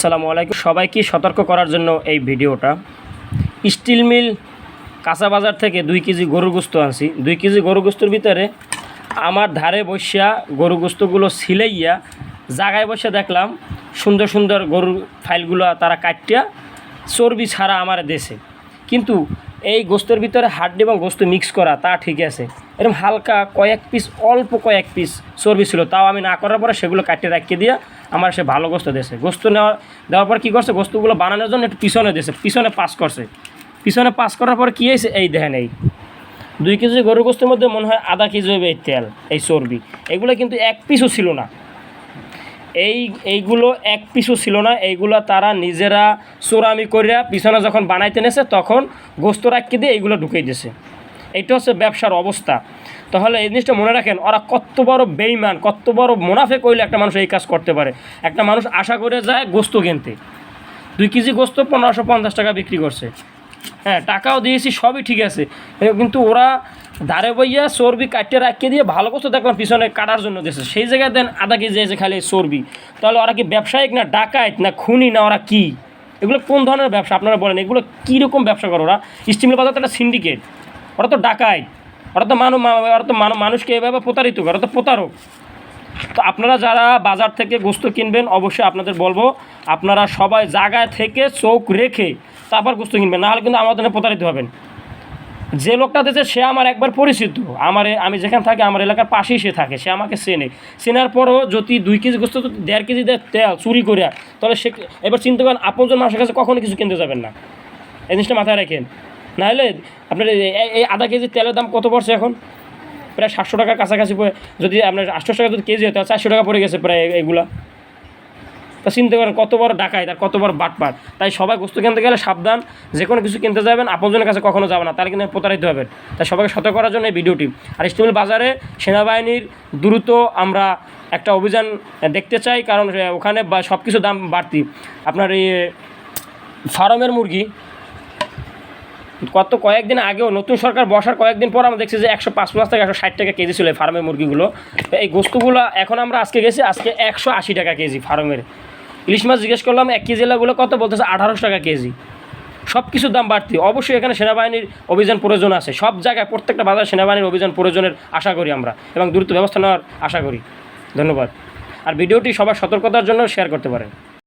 আসসালামু আলাইকুম। সবাইকে সতর্ক করার জন্য এই ভিডিওটা। স্টিল মিল কাঁচা বাজার থেকে দুই কেজি গরু গোস্ত আনছি। দুই কেজি গরু গোস্তর ভিতরে আমার ধারে বসিয়া গরু গোস্তগুলো সিলাইয়া জাগায় বসে দেখলাম, সুন্দর সুন্দর গরুর ফাইলগুলো তারা কাটিয়া, চর্বি ছাড়া আমার দেশে কিন্তু এই গোস্তের ভিতরে হাড্ডি এবং গোস্ত মিক্স করা, তা ঠিক আছে। এরকম হালকা কয়েক পিস অল্প কয়েক পিস চর্বি ছিল, তাও আমি না করার পরে সেগুলো কাটিয়ে রাখিয়ে দিয়ে আমার সে ভালো গোস্ত দিয়েছে। গোস্ত নেওয়া দেওয়ার পর কী করছে? গোস্তগুলো বানানোর জন্য একটু পিছনে দিয়েছে, পিছনে পাস করছে। পিছনে পাস করার পর কী হয়েছে? এই দেখেন এই। দুই কেজি গরু গোস্তের মধ্যে মনে হয় আধা কেজি হবে এই তেল, এই চর্বি। এগুলো কিন্তু এক পিসও ছিল না। এই, এইগুলো এক পিছু ছিল না, এইগুলো তারা নিজেরা চোরামি করিয়া পিছনে যখন বানাইতে নেছে, তখন গোস্ত রাখি দিয়ে এইগুলো ঢুকিয়ে দিয়েছে এইটা হচ্ছে ব্যবসার অবস্থা। তাহলে এই জিনিসটা মনে রাখেন, ওরা কত বড় বেইমান কত বড় মুনাফে করলে একটা মানুষ এই কাজ করতে পারে। একটা মানুষ আশা করে যায় গোস্ত কিনতে। দুই কেজি গোস্ত পনেরোশো পঞ্চাশ টাকা বিক্রি করছে। হ্যাঁ টাকাও দিয়েছি, সবই ঠিক আছে। কিন্তু ওরা ধারে বইয়া চর্বি কাটিয়ে রাখিয়ে দিয়ে ভালো গোস্ত দেখলাম পিছনে কাটার জন্য দিয়েছে। সেই জায়গায় দেন আধা কেজি আছে খালি চর্বি। তাহলে ওরা কি ব্যবসায়িক না ডাকাইত না খুনি না ওরা কী? এগুলো কোন ধরনের ব্যবসা? আপনারা বলেন, এগুলো কীরকম ব্যবসা করে ওরা? স্টিমের বাজার তো একটা সিন্ডিকেট ওরা তো ডাকায় ওরা তো মানুষ ওরা তো মানু- মানুষকে এভাবে প্রতারিত করে, ওরা তো প্রতারক। তো আপনারা যারা বাজার থেকে গোস্ত কিনবেন, অবশ্যই আপনাদের বলব, আপনারা সবাই জায়গায় থেকে চোখ রেখে তারপর গোস্ত কিনবেন, নাহলে কিন্তু আমাদের জন্য প্রতারিত হবেন। যে লোকটা দিয়েছে সে আমার একবার পরিচিত। আমার, আমি যেখানে থাকি, আমার এলাকার পাশেই সে থাকে, সে আমাকে চেনে। চেনার পরও যদি দুই কেজি গোস্ত, দেড় কেজি তেল চুরি করে তাহলে সে এবার চিন্তা করেন, আপনজন মানুষের কাছে কখনো কিছু কিনতে যাবেন না। এই জিনিসটা মাথায় রাখেন। নাহলে আপনার এই- আধা কেজি তেলের দাম কত পড়ছে এখন? প্রায় সাতশো টাকার কাছাকাছি যদি আপনার আটশো টাকা যদি কেজি হয়, তাহলে চারশো টাকা পড়ে গেছে প্রায় এগুলা। তা চিন্তা করেন কত বড় ডাকায়, তার কত বড় বাটপাট তাই সবাই বস্তু কিনতে গেলে সাবধান, যে কোনো কিছু কিনতে যাবেন, আপনজনের কাছে কখনো যাবে না তাহলে কিন্তু প্রতারিত হবেন। তাই সবাইকে সতর্ক করার জন্য এই ভিডিওটি। আর স্টিমেল বাজারে সেনাবাহিনীর দ্রুত আমরা একটা অভিযান দেখতে চাই, কারণ ওখানে সব কিছু দাম বাড়তি। আপনার এই ফার্মের মুরগি, কত কয়েকদিন আগেও নতুন সরকার বসার কয়েকদিন পর আমরা দেখছি যে একশো পাঁচ প্লাস থেকে একশো ষাট টাকা কেজি ছিল এই ফার্মের মুরগিগুলো। এই গোস্তগুলো এখন আমরা আজকে গেছি, আজকে একশো আশি টাকা কেজি ফার্মের। ইলিশ মাছ জিজ্ঞেস করলাম, এক কেজি এলাগুলো কত? বলতেছে, আঠারোশো টাকা কেজি। সব কিছুর দাম বাড়তি। অবশ্যই এখানে সেনাবাহিনীর অভিযান প্রয়োজন আছে। সব জায়গায় প্রত্যেকটা বাজার সেনাবাহিনীর অভিযান প্রয়োজনের আশা করি আমরা এবং দ্রুত ব্যবস্থা নেওয়ার আশা করি। ধন্যবাদ। আর ভিডিওটি সবার সতর্কতার জন্য শেয়ার করতে পারেন।